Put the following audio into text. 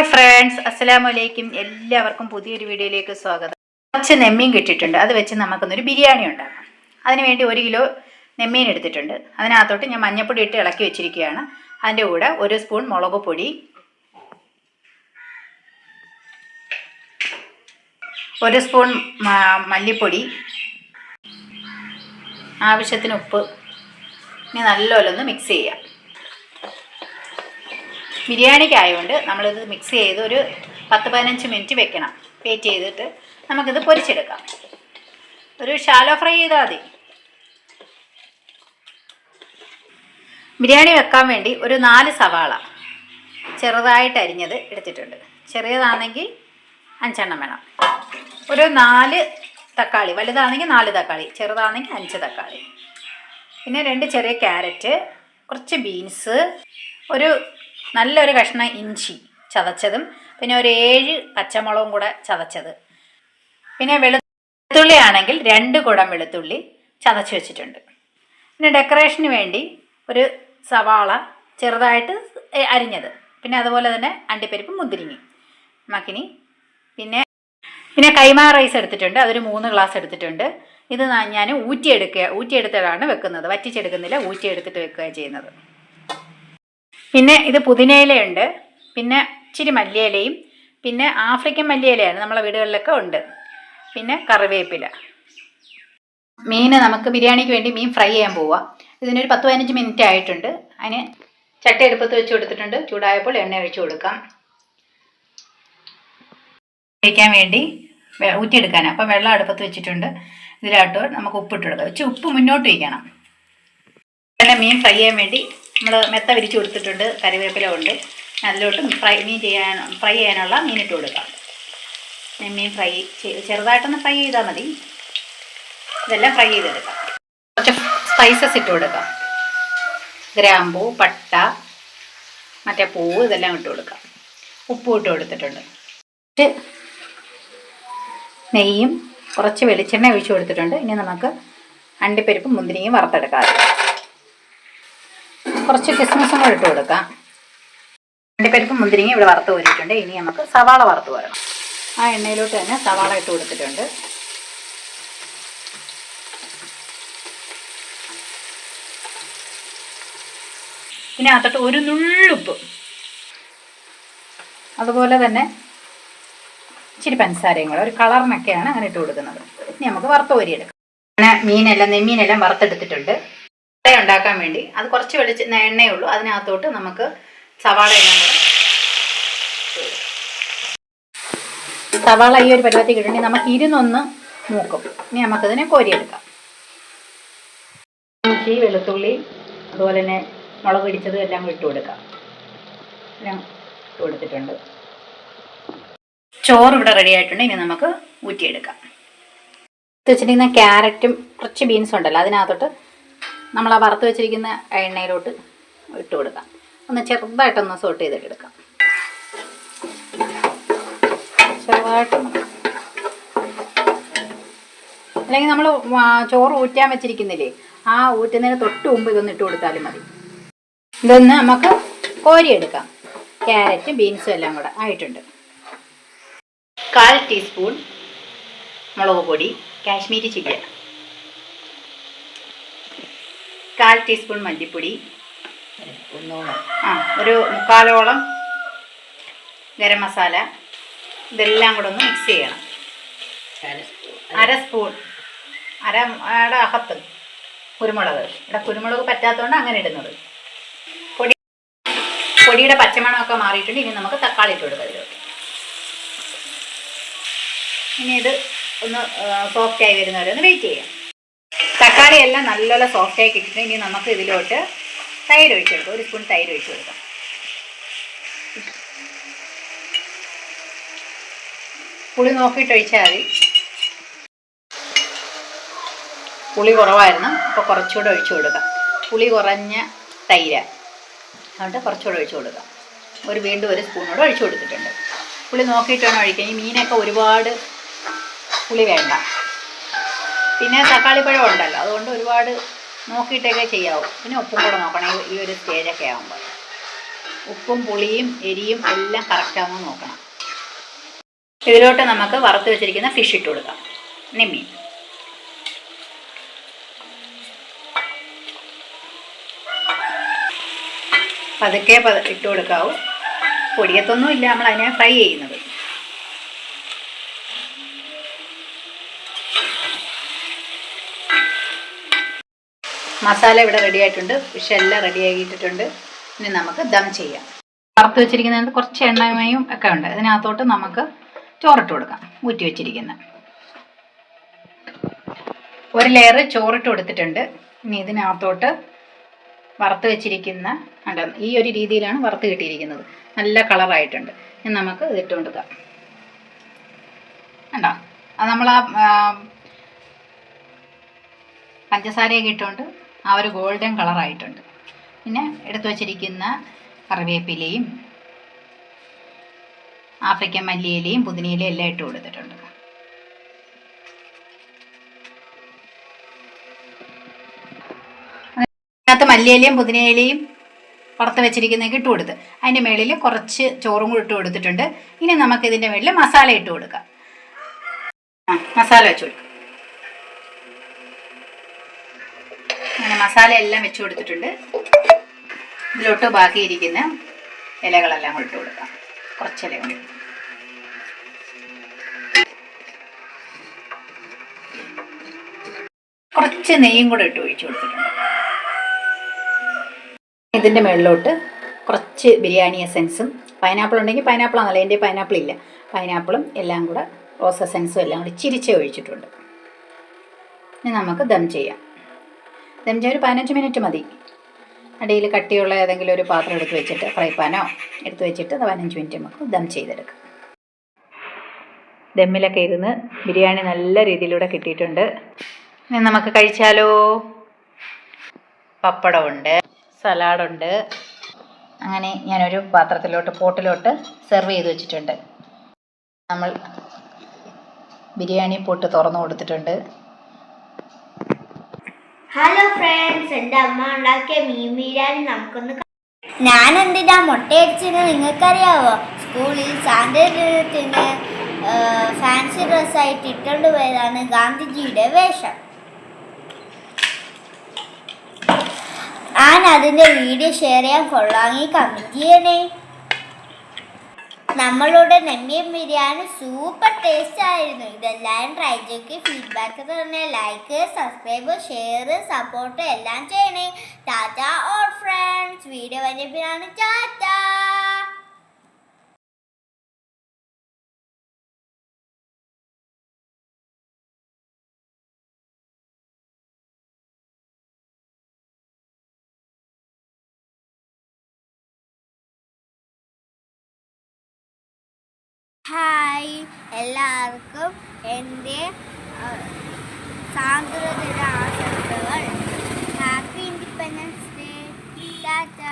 Hi friends അസ്സലാമു അലൈക്കും എല്ലാവർക്കും പുതിയൊരു വീഡിയോയിലേക്ക് സ്വാഗതം. കുറച്ച് നെമ്മീൻ കിട്ടിയിട്ടുണ്ട്. അത് വെച്ച് നമുക്കൊന്നൊരു ബിരിയാണി ഉണ്ടാക്കാം. അതിനുവേണ്ടി ഒരു കിലോ നെമ്മീൻ എടുത്തിട്ടുണ്ട്. അതിനകത്തോട്ട് ഞാൻ മഞ്ഞൾപ്പൊടി ഇട്ട് ഇളക്കി വെച്ചിരിക്കുകയാണ്. അതിന്റെ കൂടെ ഒരു സ്പൂൺ മുളക് പൊടി ഒരു സ്പൂൺ മല്ലിപ്പൊടി ആവശ്യത്തിന് ഉപ്പ്. ഇനി നല്ലപോലെ മിക്സ് ചെയ്യാം. ബിരിയാണിക്കായതുകൊണ്ട് നമ്മളിത് മിക്സ് ചെയ്ത് ഒരു പത്ത് പതിനഞ്ച് മിനിറ്റ് വെക്കണം. വെയിറ്റ് ചെയ്തിട്ട് നമുക്കിത് പൊരിച്ചെടുക്കാം. ഒരു ഷാലോ ഫ്രൈ ചെയ്താൽ മതി. ബിരിയാണി വെക്കാൻ വേണ്ടി ഒരു നാല് സവാള ചെറുതായിട്ട് അരിഞ്ഞത് എടുത്തിട്ടുണ്ട്. ചെറിയതാണെങ്കിൽ അഞ്ചെണ്ണം വേണം. ഒരു നാല് തക്കാളി വലുതാണെങ്കിൽ നാല് തക്കാളി ചെറുതാണെങ്കിൽ അഞ്ച് തക്കാളി. പിന്നെ രണ്ട് ചെറിയ ക്യാരറ്റ് കുറച്ച് ബീൻസ് ഒരു നല്ലൊരു കഷ്ണം ഇഞ്ചി ചതച്ചതും പിന്നെ ഒരു ഏഴ് പച്ചമുളകും കൂടെ ചതച്ചത്. പിന്നെ വെളുത്തുള്ളി ആണെങ്കിൽ രണ്ട് കുടം വെളുത്തുള്ളി ചതച്ച് വെച്ചിട്ടുണ്ട്. പിന്നെ ഡെക്കറേഷന് വേണ്ടി ഒരു സവാള ചെറുതായിട്ട് അരിഞ്ഞത്. പിന്നെ അതുപോലെ തന്നെ അണ്ടിപ്പരിപ്പ് മുന്തിരിങ്ങി മക്കിനി പിന്നെ പിന്നെ കൈമാ റൈസ് എടുത്തിട്ടുണ്ട്. അതൊരു മൂന്ന് ഗ്ലാസ് എടുത്തിട്ടുണ്ട്. ഇത് ഞാൻ ഊറ്റിയെടുക്കുക ഊറ്റിയെടുത്തിട്ടാണ് വെക്കുന്നത്. വറ്റിച്ചെടുക്കുന്നില്ല ഊറ്റിയെടുത്തിട്ട് വെക്കുക ചെയ്യുന്നത്. പിന്നെ ഇത് പുതിനയിലയുണ്ട്. പിന്നെ ഇച്ചിരി മല്ലിയിലയും പിന്നെ ആഫ്രിക്കൻ മല്ലിയിലയാണ് നമ്മളെ വീടുകളിലൊക്കെ ഉണ്ട്. പിന്നെ കറിവേപ്പില. മീൻ നമുക്ക് ബിരിയാണിക്ക് വേണ്ടി മീൻ ഫ്രൈ ചെയ്യാൻ പോവാം. ഇതിനൊരു പത്ത് പതിനഞ്ച് മിനിറ്റ് ആയിട്ടുണ്ട്. അതിന് ചട്ടി അടുപ്പത്ത് വെച്ച് കൊടുത്തിട്ടുണ്ട്. ചൂടായപ്പോൾ എണ്ണ ഒഴിച്ച് കൊടുക്കാം. കഴിക്കാൻ വേണ്ടി ഊറ്റിയെടുക്കാനാണ് അപ്പം വെള്ളം അടുപ്പത്ത് വെച്ചിട്ടുണ്ട്. ഇതിലോട്ട് നമുക്ക് ഉപ്പിട്ട് കൊടുക്കാം. വെച്ച് ഉപ്പ് മുന്നോട്ട് വയ്ക്കണം. പിന്നെ മീൻ ഫ്രൈ ചെയ്യാൻ വേണ്ടി നമ്മൾ മെത്ത വിരിച്ച് കൊടുത്തിട്ടുണ്ട് കറിവേപ്പില ഉണ്ട് അതിലോട്ട് ഫ്രൈ മീൻ ചെയ്യാൻ ഫ്രൈ ചെയ്യാനുള്ള മീനിട്ട് കൊടുക്കാം. മീൻ ഫ്രൈ ചെറുതായിട്ടൊന്ന് ഫ്രൈ ചെയ്താൽ മതി. ഇതെല്ലാം ഫ്രൈ ചെയ്തെടുക്കാം. കുറച്ച് സ്പൈസസ് ഇട്ട് കൊടുക്കാം. ഗ്രാമ്പൂ പട്ട മറ്റേ പൂവ് ഇതെല്ലാം ഇട്ട് കൊടുക്കാം. ഉപ്പും ഇട്ട് കൊടുത്തിട്ടുണ്ട്. നെയ്യും കുറച്ച് വെളിച്ചെണ്ണ ഒഴിച്ച് കൊടുത്തിട്ടുണ്ട്. ഇനി നമുക്ക് അണ്ടിപ്പരിപ്പും മുന്തിരിയും വറുത്തെടുക്കാം കുറച്ച് കിസ്മിസും കൂടെ ഇട്ട് കൊടുക്കാം. അണ്ടിപ്പരിപ്പും മുന്തിരിങ്ങി ഇവിടെ വറുത്ത് കോരിയിട്ടുണ്ട് ഇനി നമുക്ക് സവാള വറുത്ത് വരണം. ആ എണ്ണയിലോട്ട് തന്നെ സവാള ഇട്ട് കൊടുത്തിട്ടുണ്ട്. പിന്നെ അതിട്ട് ഒരു നുള്ളുപ്പ്. അതുപോലെ തന്നെ ഇച്ചിരി പഞ്ചസാരയും കൂടെ ഒരു കളറിനൊക്കെയാണ് അങ്ങനെ ഇട്ട് കൊടുക്കുന്നത്. ഇനി നമുക്ക് വറുത്ത് കോരിയെടുക്കാം അങ്ങനെ മീനെല്ലാം നെമ്മീനെല്ലാം വറുത്തെടുത്തിട്ടുണ്ട്. കറി ഉണ്ടാക്കാൻ വേണ്ടി. അത് കുറച്ച് വെളിച്ച എണ്ണയേ ഉള്ളൂ അതിനകത്തോട്ട് നമുക്ക് സവാള സവാള ഈ ഒരു പരുവത്തിൽ കിട്ടണമെങ്കിൽ നമുക്ക് ഇരുന്നൊന്ന് മൂക്കും. ഇനി നമുക്കതിനെ കോരിയെടുക്കാം. ഇഞ്ചി വെളുത്തുള്ളി അതുപോലെ തന്നെ മുളക് ഇടിച്ചത് എല്ലാം ഇട്ട് കൊടുക്കാം. എല്ലാം ഇട്ട് കൊടുത്തിട്ടുണ്ട്. ചോറ് ഇവിടെ റെഡി ആയിട്ടുണ്ട്. ഇനി നമുക്ക് ഊറ്റിയെടുക്കാം. വെച്ചിട്ടുണ്ടെങ്കിൽ ക്യാരറ്റും കുറച്ച് ബീൻസും ഉണ്ടല്ലോ അതിനകത്തോട്ട് നമ്മൾ ആ വറുത്ത് വെച്ചിരിക്കുന്ന എണ്ണയിലോട്ട് ഇട്ട് കൊടുക്കാം. ഒന്ന് ചെറുതായിട്ടൊന്ന് സോട്ട് ചെയ്തിട്ട് എടുക്കാം. ചെറുതായിട്ടൊന്ന്. അല്ലെങ്കിൽ നമ്മൾ ചോറ് ഊറ്റാൻ വെച്ചിരിക്കുന്നില്ലേ ആ ഊറ്റുന്നതിന് തൊട്ട് മുമ്പ് ഇതൊന്ന് ഇട്ട് കൊടുത്താലും മതി. ഇതൊന്ന് നമുക്ക് കോരിയെടുക്കാം. ക്യാരറ്റും ബീൻസും എല്ലാം കൂടെ ആയിട്ടുണ്ട്. കാൽ ടീസ്പൂൺ മുളക് പൊടി കാശ്മീരി ചില്ലിയാണ് കാൽ ടീസ്പൂൺ മല്ലിപ്പൊടി. ആ ഒരു മുക്കാലോളം ഗരം മസാല. ഇതെല്ലാം കൂടെ ഒന്ന് മിക്സ് ചെയ്യണം. അര സ്പൂൺ. അര അവിടെ അകത്ത് കുരുമുളക്. ഇവിടെ കുരുമുളക് പറ്റാത്തതുകൊണ്ട് അങ്ങനെ ഇടുന്നത്. പൊടി പൊടിയുടെ പച്ചമണമൊക്കെ മാറിയിട്ടുണ്ട്. ഇനി നമുക്ക് തക്കാളി ഇട്ട് കൊടുക്കാം ഇതിലോട്ട്. ഇനി ഇത് ഒന്ന് സോഫ്റ്റ് ആയി വരുന്നവരെ ഒന്ന് വെയിറ്റ് ചെയ്യാം. തക്കാളി എല്ലാം നല്ലപോലെ സോഫ്റ്റ് ആയി കിട്ടിയിട്ട് ഇനി നമുക്ക് ഇതിലോട്ട് തൈര് ഒഴിച്ചു കൊടുക്കാം. ഒരു സ്പൂൺ തൈര് ഒഴിച്ചു കൊടുക്കാം. പുളി നോക്കിയിട്ട് ഒഴിച്ചാൽ മതി. പുളി കുറവായിരുന്നു. അപ്പോൾ കുറച്ചുകൂടെ ഒഴിച്ചു കൊടുക്കാം. പുളി കുറഞ്ഞ തൈര. അതുകൊണ്ട് കുറച്ചുകൂടെ ഒഴിച്ചു കൊടുക്കാം. ഒരു വീണ്ടും ഒരു സ്പൂണോടെ ഒഴിച്ചു കൊടുത്തിട്ടുണ്ട്. പുളി നോക്കിയിട്ട് വേണം ഒഴിക്കാൻ. ഈ മീനൊക്കെ ഒരുപാട് പുളി വേണ്ട. പിന്നെ തക്കാളി തക്കാളിപ്പഴം ഉണ്ടല്ലോ അതുകൊണ്ട് ഒരുപാട് നോക്കിയിട്ടൊക്കെ ചെയ്യാവൂ. പിന്നെ ഉപ്പും കൂടെ നോക്കണം ഈ- ഒരു സ്റ്റേജൊക്കെ ആകുമ്പോൾ ഉപ്പും പുളിയും എരിയും എല്ലാം കറക്റ്റാകുമ്പോൾ നോക്കണം. ഇതിലോട്ട് നമുക്ക് വറുത്ത് വെച്ചിരിക്കുന്ന ഫിഷ് ഇട്ട് കൊടുക്കാം. നെമ്മീൻ പതുക്കെ പത ഇട്ട് കൊടുക്കാവൂ. പൊടിയത്തൊന്നും ഇല്ല നമ്മൾ അതിനെ ഫ്രൈ ചെയ്യുന്നത്. മസാല ഇവിടെ റെഡി ആയിട്ടുണ്ട്. ഫിഷ് എല്ലാം റെഡി ആക്കിയിട്ടുണ്ട് ഇനി നമുക്ക് ദം ചെയ്യാം. വറുത്ത് വെച്ചിരിക്കുന്നതിന് കുറച്ച് എണ്ണമയും ഒക്കെ ഉണ്ട്. അതിനകത്തോട്ട് നമുക്ക് ചോറിട്ട് കൊടുക്കാം. ഊറ്റി വെച്ചിരിക്കുന്ന. ഒരു ലെയർ ചോറിട്ട് കൊടുത്തിട്ടുണ്ട്. ഇനി ഇതിനകത്തോട്ട് വറുത്ത് വെച്ചിരിക്കുന്ന ഉണ്ട് ഈ ഒരു രീതിയിലാണ് വറുത്ത് കിട്ടിയിരിക്കുന്നത്. നല്ല കളറായിട്ടുണ്ട് ഇനി നമുക്ക് ഇതിട്ട് കൊടുക്കാം. കണ്ടോ? അത് നമ്മൾ ആ, പഞ്ചസാരയൊക്കെ ഇട്ടുകൊണ്ട് ആ ഒരു ഗോൾഡൻ കളറായിട്ടുണ്ട്. പിന്നെ എടുത്തു വച്ചിരിക്കുന്ന കറിവേപ്പിലയും ആഫ്രിക്കൻ മല്ലിയിലയും പുതിനയിലയും എല്ലാം ഇട്ട് കൊടുത്തിട്ടുണ്ട്. അതിനകത്ത് മല്ലിയിലയും പുതിനയിലയും പുറത്ത് വെച്ചിരിക്കുന്നതൊക്കെ ഇട്ട് കൊടുത്ത്. അതിന്റെ മേളിൽ കുറച്ച് ചോറും കൂടി ഇട്ട് കൊടുത്തിട്ടുണ്ട്. ഇനി നമുക്ക് ഇതിന്റെ മേളിൽ മസാല ഇട്ട് കൊടുക്കാം. മസാല വെച്ച് കൊടുക്കാം. മസാല എല്ലാം വെച്ച് കൊടുത്തിട്ടുണ്ട്. ഇതിലോട്ട് ബാക്കിയിരിക്കുന്ന ഇലകളെല്ലാം ഇട്ട് കൊടുക്കാം. കുറച്ച് ഇലകൾ കുറച്ച് നെയ്യും കൂടെ ഇട്ട് ഒഴിച്ചു കൊടുത്തിട്ടുണ്ട്. ഇതിന്റെ മുകളിലോട്ട് കുറച്ച് ബിരിയാണി എസൻസും പൈനാപ്പിൾ ഉണ്ടെങ്കിൽ പൈനാപ്പിൾ ആണല്ലോ എന്റെ പൈനാപ്പിൾ ഇല്ല. പൈനാപ്പിളും എല്ലാം കൂടെ റോസ് എസൻസും എല്ലാം കൂടി ചിരിച്ച് ഒഴിച്ചിട്ടുണ്ട്. ഇനി നമുക്ക് ദം ചെയ്യാം. ചെയ്യാൻ ഒരു പതിനഞ്ച് മിനിറ്റ് മതി. അടിയിൽ കട്ടിയുള്ള ഏതെങ്കിലും ഒരു പാത്രം എടുത്ത് വെച്ചിട്ട് ഫ്രൈ പാനോ എടുത്ത് വെച്ചിട്ട് പതിനഞ്ച് മിനിറ്റ് നമുക്ക് ദം ചെയ്തെടുക്കാം. ദമ്മിലൊക്കെ ഇരുന്ന് ബിരിയാണി നല്ല രീതിയിലൂടെ കിട്ടിയിട്ടുണ്ട്. ഇനി നമുക്ക് കഴിച്ചാലോ? പപ്പടമുണ്ട് സലാഡുണ്ട്. അങ്ങനെ ഞാനൊരു പാത്രത്തിലോട്ട് പോട്ടിലോട്ട് സെർവ് ചെയ്ത് വെച്ചിട്ടുണ്ട്. നമ്മൾ ബിരിയാണി പൊട്ട് തുറന്നു കൊടുത്തിട്ടുണ്ട്. ഹലോ ഫ്രണ്ട്സ് എന്റെ അമ്മ ഉണ്ടാക്കിയ മീൻ ബിരിയാണി നമുക്കൊന്ന് ഞാൻ എന്തിനാ മുട്ടയടിച്ചെന്ന് നിങ്ങൾക്കറിയാവോ? സ്കൂളിൽ സാന്റത്തിന് ഫാൻസി ഡ്രസ്സായിട്ട് ഇട്ടുകൊണ്ട് പോയതാണ് ഗാന്ധിജിയുടെ വേഷം. ഞാൻ അതിന്റെ വീഡിയോ ഷെയർ ചെയ്യാൻ കൊള്ളാമെങ്കിൽ കമന്റ് ചെയ്യണേ നമ്മളുടെ നെമ്മിയൻ ബിരിയാണി സൂപ്പർ ടേസ്റ്റ് ആയിരുന്നു. ഇതെല്ലാം ട്രൈ ചെയ്ക്ക് ഫീഡ്ബാക്ക് തന്നെ ലൈക്ക് സബ്സ്ക്രൈബ് ഷെയർ സപ്പോർട്ട് എല്ലാം ചെയ്യണേ. ടാറ്റ ഓൾ ഫ്രണ്ട്സ് വീഡിയോ വരപ്പിനാണ് ടാറ്റ ഹായ്. എല്ലാവർക്കും എന്റെ സാന്ദ്രതയുടെ ആശംസകൾ. Happy independence day tata.